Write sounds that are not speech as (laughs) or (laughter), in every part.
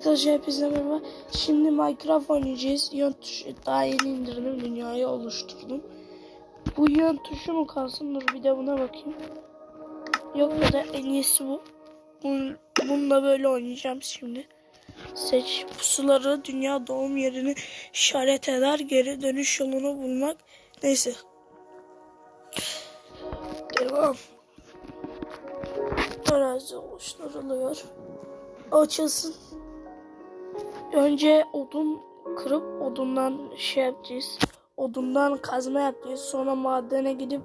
Arkadaşlar hepinize merhaba. Şimdi Minecraft oynayacağız. Yön tuşu daha yeni indirdim. Dünyayı oluşturdum. Bu yön tuşu mu kalsın? Dur bir de buna bakayım. Yok ya da en iyisi bu. Bun- Bununla böyle oynayacağım şimdi. Seç pusuları, dünya doğum yerini işaret eder, geri dönüş yolunu bulmak. Neyse. Devam. Arazi oluşturuluyor. Açılsın. Önce odun kırıp odundan şey yapacağız. Odundan kazma yapacağız. Sonra madene gidip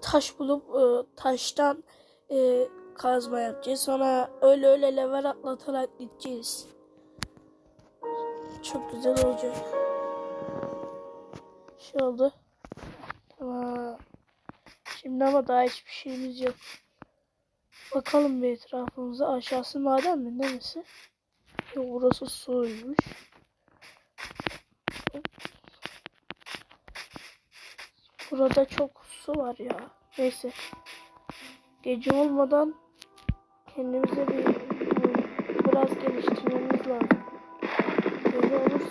taş bulup e, taştan e, kazma yapacağız. Sonra öyle öyle level atlatarak gideceğiz. Çok güzel olacak. Şey oldu. Tamam. Şimdi ama daha hiçbir şeyimiz yok. Bakalım bir etrafımıza. Aşağısı maden mi? Neresi? Yok burası suymuş. Burada çok su var ya. Neyse. Gece olmadan kendimize bir biraz geliştirmemiz lazım. Gece olursa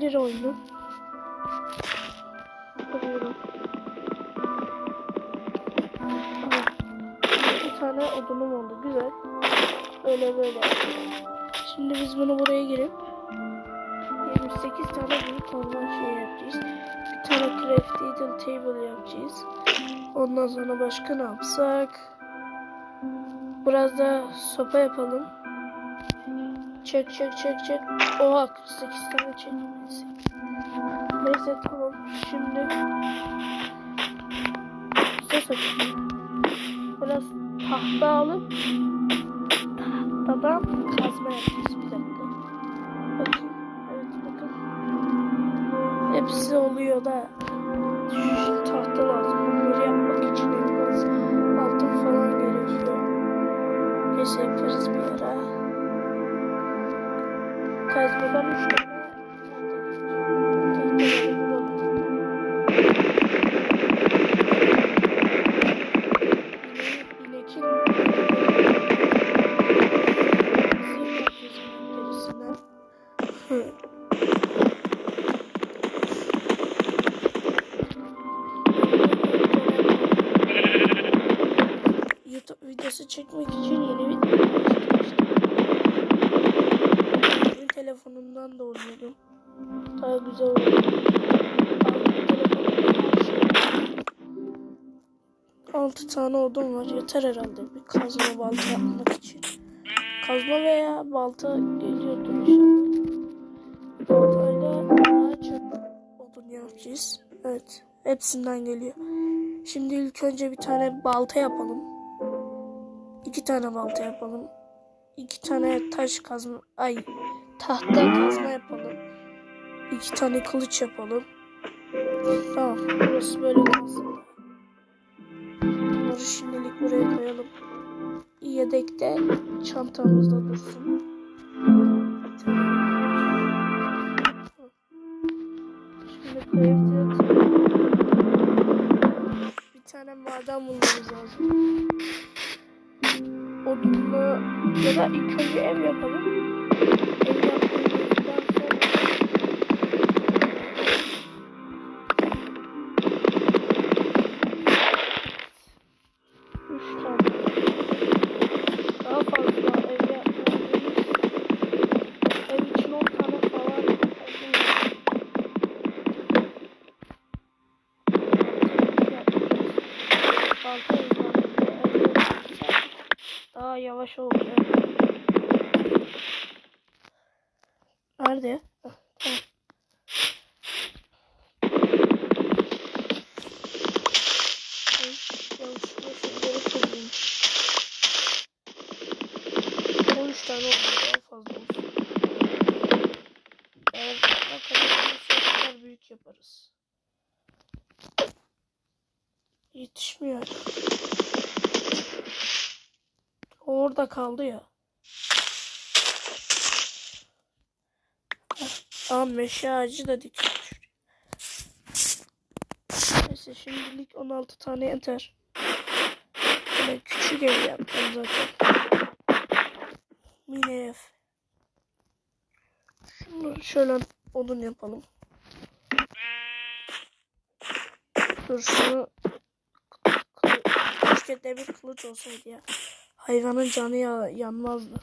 oynayanlar bilir oyunu. Tamam. Bir tane odunum oldu. Güzel. Böyle böyle. Şimdi biz bunu buraya girip 28 tane büyük orman şey yapacağız. Bir tane crafting table yapacağız. Ondan sonra başka ne yapsak? Biraz da sopa yapalım. Çek çek çek çek. Oha 48 tane çekmesi. Neyse tamam. Şimdi ses açayım. Biraz tahta alıp tahtadan kazma yapacağız bir dakika. Bakayım. Evet bakın. Hepsi oluyor da şu tahta 93 6 tane odun var. Yeter herhalde bir kazma balta yapmak için. Kazma veya balta geliyordur işte. Baltayla daha çok odun yapacağız. Evet. Hepsinden geliyor. Şimdi ilk önce bir tane balta yapalım. İki tane balta yapalım. İki tane taş kazma... Ay tahta kazma yapalım. İki tane kılıç yapalım. Tamam. Burası böyle lazım. Bunları şimdilik buraya koyalım. Yedekte çantamızda dursun. Şimdi koyalım. Bir tane maden bulmamız lazım. Odunlu ya da ilk önce ev yapalım. Ev yaptıktan daha yavaş olacak. Nerede? Heh, tamam. Ay, yanlışlıkla şunları kırdım. 13 tane oldu daha fazla olsun. Eğer ne kadar olursa o kadar büyük yaparız. Yetişmiyor. orada kaldı ya. Aa meşe ağacı da dikilmiş. Neyse şimdilik 16 tane yeter. Böyle küçük ev yapacağım zaten. Mini ev. Şunu şöyle odun yapalım. Dur şunu Keşke demir kılıç olsaydı ya. Hayvanın canı ya yanmazdı.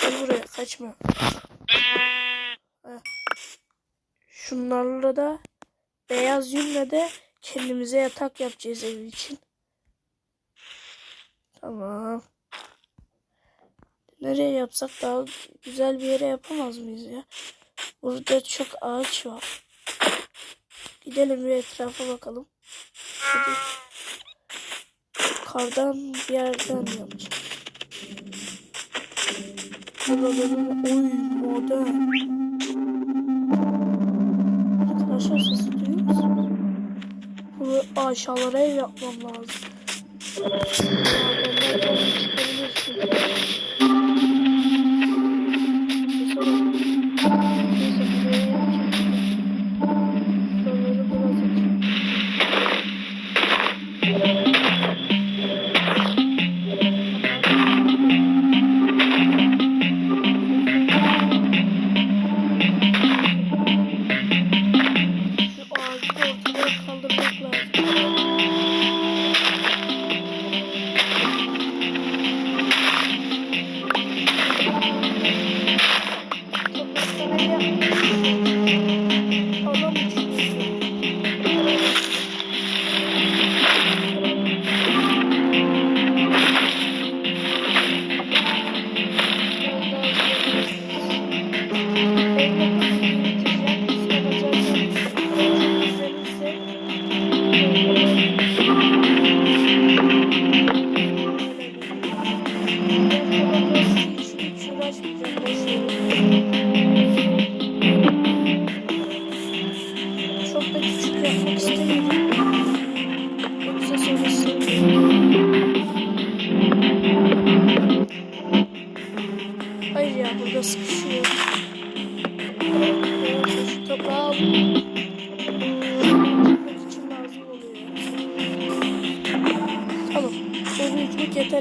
Gel buraya kaçma. Şunlarla da beyaz yünle de kendimize yatak yapacağız ev için. Tamam. Nereye yapsak daha güzel bir yere yapamaz mıyız ya? Burada çok ağaç var. Gidelim bir etrafa bakalım. Hadi. Kardan bir yerden yapacağım. Buraların oy modern. Arkadaşlar sesi duyuyor musunuz? Bu aşağılara ev yapmam lazım.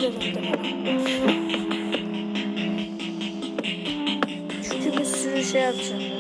Yeter herhalde. Çünkü bir sürü şey yapacağım.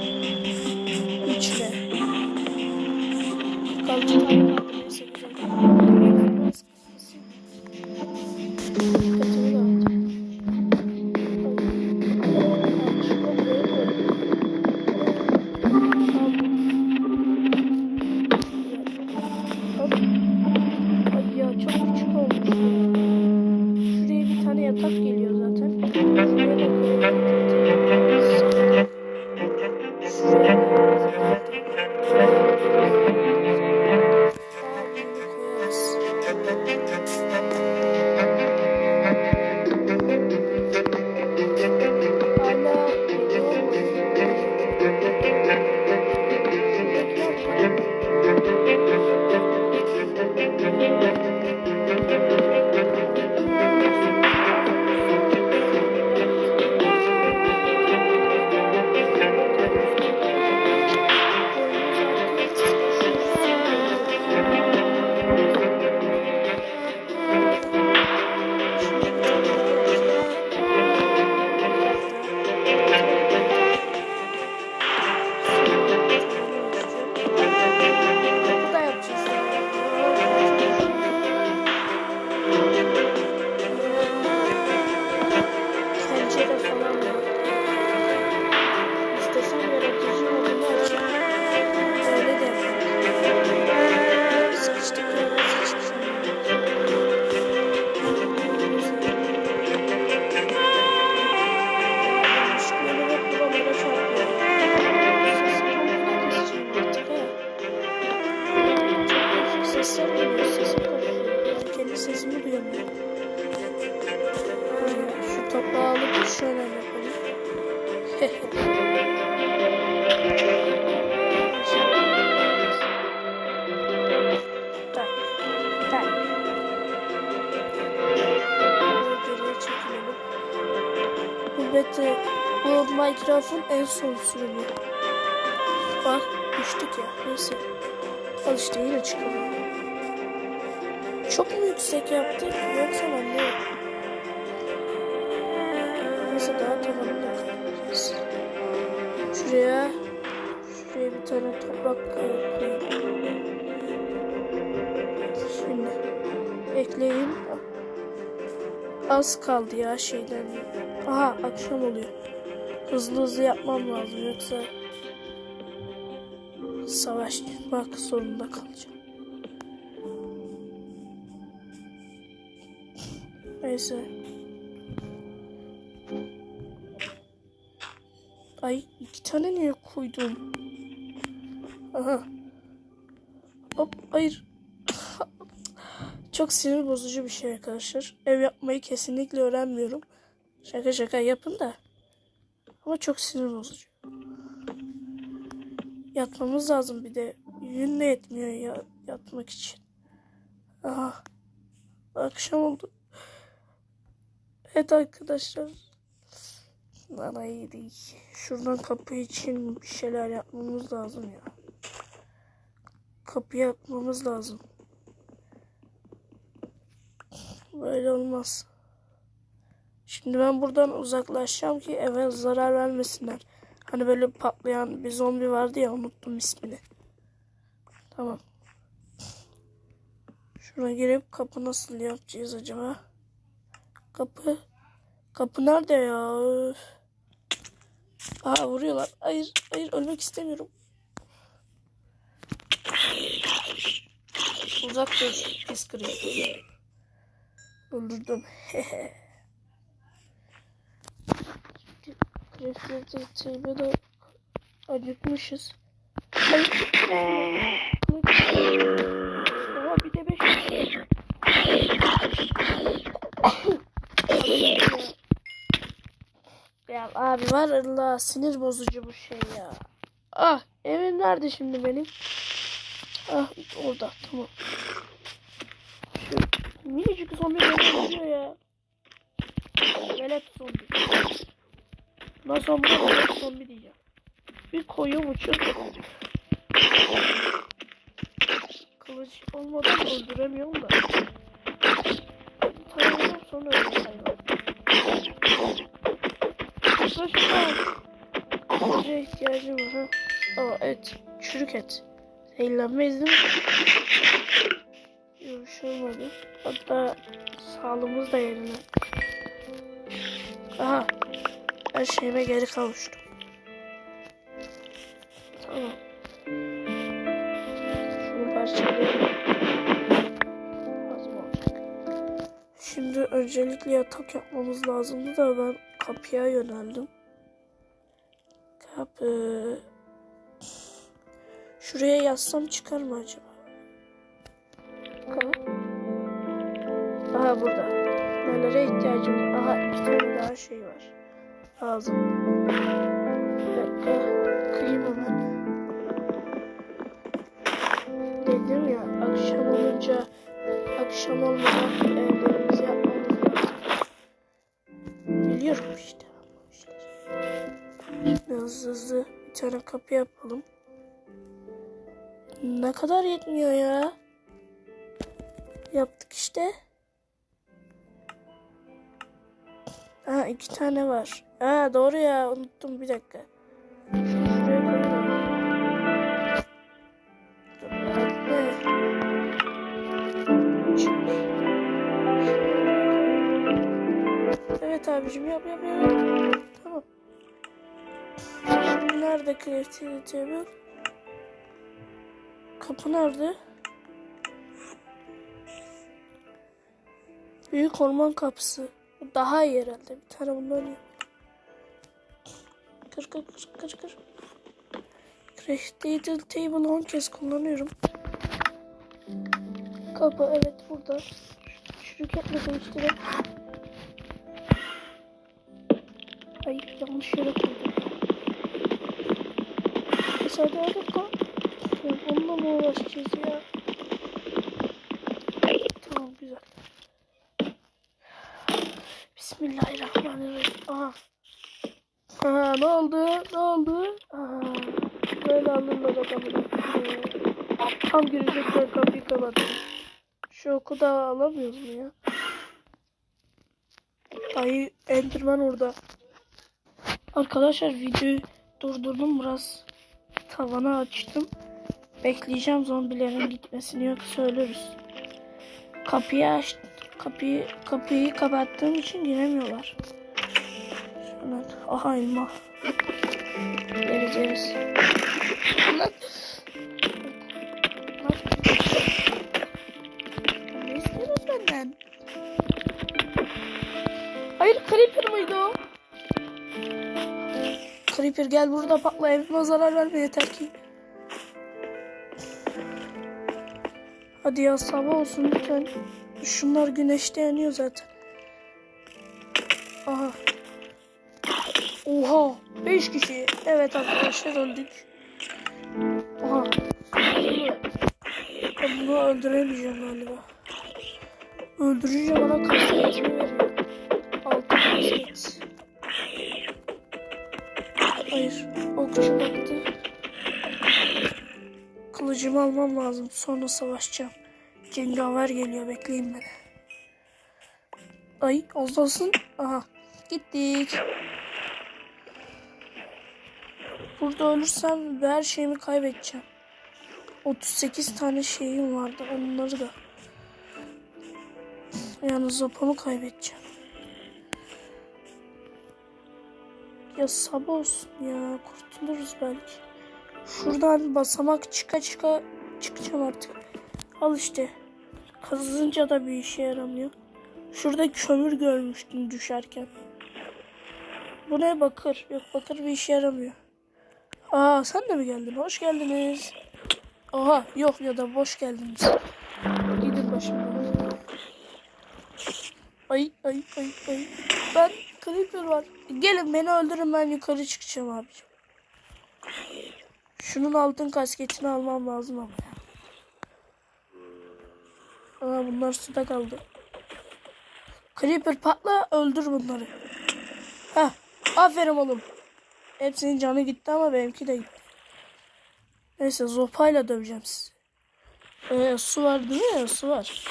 Minecraft'ın en son sürümü. Bak düştük ya neyse. Al işte yine çıkamıyor. Çok mu yüksek yaptık yoksa ben ne yapayım? Neyse daha tavanında kalacağız. Şuraya şuraya bir tane toprak koyayım. Şimdi ekleyeyim. Az kaldı ya şeyden. Aha akşam oluyor. Hızlı hızlı yapmam lazım yoksa savaşmak zorunda kalacağım. Neyse. Ay iki tane niye koydum? Aha. Hop hayır. Çok sinir bozucu bir şey arkadaşlar. Ev yapmayı kesinlikle öğrenmiyorum. Şaka şaka yapın da. Ama çok sinir bozucu. Yatmamız lazım bir de. Yün de yetmiyor ya, yatmak için. Aha. Akşam oldu. Evet arkadaşlar. Bana iyi değil. Şuradan kapı için bir şeyler yapmamız lazım ya. Kapı yapmamız lazım. Böyle olmaz. Şimdi ben buradan uzaklaşacağım ki eve zarar vermesinler. Hani böyle patlayan bir zombi vardı ya unuttum ismini. Tamam. Şuna girip kapı nasıl yapacağız acaba? Kapı. Kapı nerede ya? Aa vuruyorlar. Hayır, hayır ölmek istemiyorum. Uzak dur. Pis kırıyor. Öldürdüm. (laughs) Krefletimi de acıkmışız. Oha bir de beş. ya abi var Allah sinir bozucu bu şey ya. Ah evim nerede şimdi benim? Ah orada tamam. Şu minicik zombi öldürüyor ya. Velet zombi. Bundan sonra buna zombi diyeceğim. Bir koyun uçuyor. Kılıç olmadan öldüremiyorum da. Tamam sonra öldür hayvan. Yaklaşma. Kılıca ihtiyacım var ha. Aa et. Çürük et. Zehirlenmeyiz değil mi? Yok bir şey olmadı. Hatta sağlığımız da yerine. Aha. Her şeyime geri kavuştum. Tamam. Şunu parçalayalım. Şimdi öncelikle yatak yapmamız lazımdı da ben kapıya yöneldim. Kapı. Şuraya yazsam çıkar mı acaba? Aha burada. Nelere ihtiyacım var? Aha iki tane daha şey var. Lazım. Kıyım. Dedim ya akşam olunca akşam olmadan evlerimizi yapmamız lazım. Biliyorum işte. Hızlı hızlı bir tane kapı yapalım. Ne kadar yetmiyor ya. Yaptık işte. Ha iki tane var. Ha doğru ya unuttum bir dakika. Evet abicim yap yap yap. Tamam. Şimdi nerede crafting table? Kapı nerede? Büyük orman kapısı. Daha iyi herhalde. Bir tane bundan yap. Kır kır kır kır kır. Crafting table 10 kez kullanıyorum. Kapı evet burada. Şirketle değiştirelim. Ay yanlış yere koydum. Hadi koy. Ya onunla mı uğraşacağız ya? Tamam güzel. Bismillahirrahmanirrahim. Aha. Aha, ne oldu? Ne oldu? Aa, böyle alırlar adamı. Tam girecekler kapıyı kapattım. Şu oku da alamıyoruz mu ya? Ay Enderman orada. Arkadaşlar videoyu durdurdum biraz. Tavana açtım. Bekleyeceğim zombilerin gitmesini yoksa ölürüz. Kapıyı aç kapıyı kapıyı kapattığım için giremiyorlar. Şöyle. Aha elma. Lan. Lan. Ne istiyorsunuz benden? Hayır Creeper mıydı o? Creeper gel burada patla evime zarar verme yeter ki. Hadi ya sabah olsun lütfen. Şunlar güneşte yanıyor zaten. Aha. Oha. 5 kişi. Evet arkadaşlar öldük. Oha. Ben bunu öldüremeyeceğim galiba. Öldürünce bana kasketini veriyor. Altı kasket. Hayır. Okçu baktı. Kılıcımı almam lazım. Sonra savaşacağım. Cengaver geliyor. Bekleyin beni. Ay az. Aha. Gittik. Burada ölürsem her şeyimi kaybedeceğim. 38 tane şeyim vardı. Onları da. Yani zopumu kaybedeceğim. Ya sabah olsun ya. Kurtuluruz belki. Şuradan basamak çıka çıka çıkacağım artık. Al işte. Kazınca da bir işe yaramıyor. Şurada kömür görmüştüm düşerken. Bu ne bakır? Yok bakır bir işe yaramıyor. Aa sen de mi geldin? Hoş geldiniz. Oha yok ya da boş geldiniz. Gidin başımdan. Ay ay ay ay. Ben creeper var. Gelin beni öldürün ben yukarı çıkacağım abicim. Şunun altın kasketini almam lazım ama. Aa, bunlar suda kaldı. Creeper patla öldür bunları. Heh, aferin oğlum. Hepsinin canı gitti ama benimki de gitti. Neyse zopayla döveceğim sizi. Ee, su var değil mi? Su var.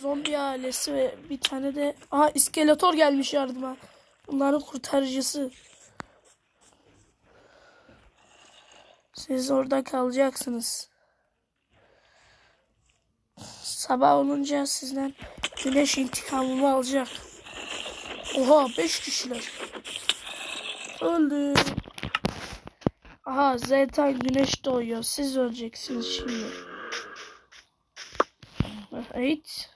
Zombi ailesi ve bir tane de... Aha iskeletor gelmiş yardıma. Bunların kurtarıcısı. Siz orada kalacaksınız. Sabah olunca sizden güneş intikamımı alacak. Oha 5 kişiler. Öldü. Aha zaten güneş doğuyor. Siz öleceksiniz şimdi. Evet.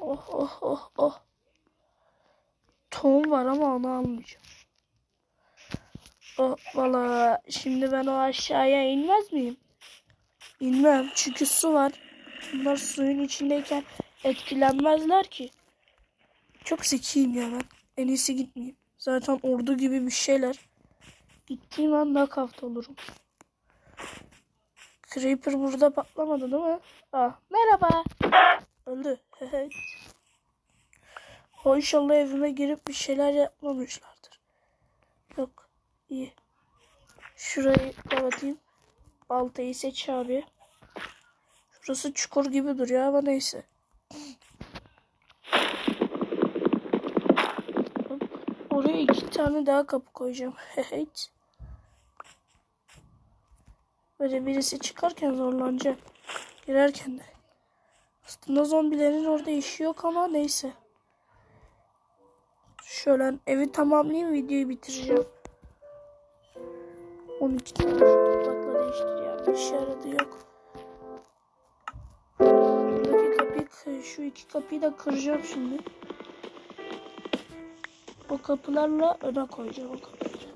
Oh oh oh oh. Tohum var ama onu almayacağım. Oh valla şimdi ben o aşağıya inmez miyim? İnmem çünkü su var. Bunlar suyun içindeyken etkilenmezler ki. Çok zekiyim ya ben. En iyisi gitmeyeyim. Zaten ordu gibi bir şeyler. Gittiğim an knockout olurum. Creeper burada patlamadı değil mi? Ah, merhaba. Öldü. o inşallah evime girip bir şeyler yapmamışlardır. Yok. iyi. Şurayı kapatayım. Baltayı seç abi. Şurası çukur gibi duruyor ama neyse. Oraya iki tane daha kapı koyacağım. (laughs) Evet. Böyle birisi çıkarken zorlanacak. Girerken de. Aslında zombilerin orada işi yok ama neyse. Şöyle evi tamamlayayım videoyu bitireceğim. 12 tane toprakla değiştir ya. Bir işe yaradı yok. Buradaki kapıyı şu iki kapıyı da kıracağım şimdi. O kapılarla öne koyacağım o kapıları.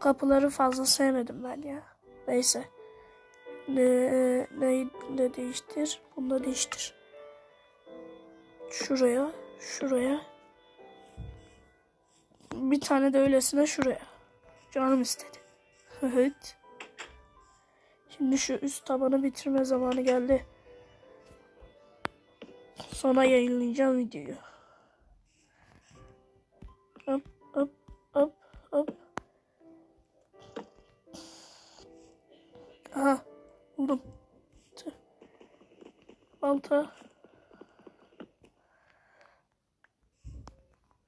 Kapıları fazla sevmedim ben ya. Neyse. Ne, ne, ne değiştir? Bunu da değiştir. Şuraya, şuraya. Bir tane de öylesine şuraya. Canım istedi. Evet. Şimdi şu üst tabanı bitirme zamanı geldi. Sonra yayınlayacağım videoyu. Hop. Aha buldum. Balta.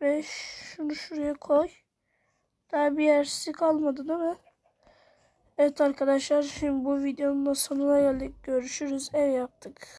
Ve şunu şuraya koy. Daha bir yersi kalmadı değil mi? Evet arkadaşlar şimdi bu videonun da sonuna geldik. Görüşürüz. Ev yaptık.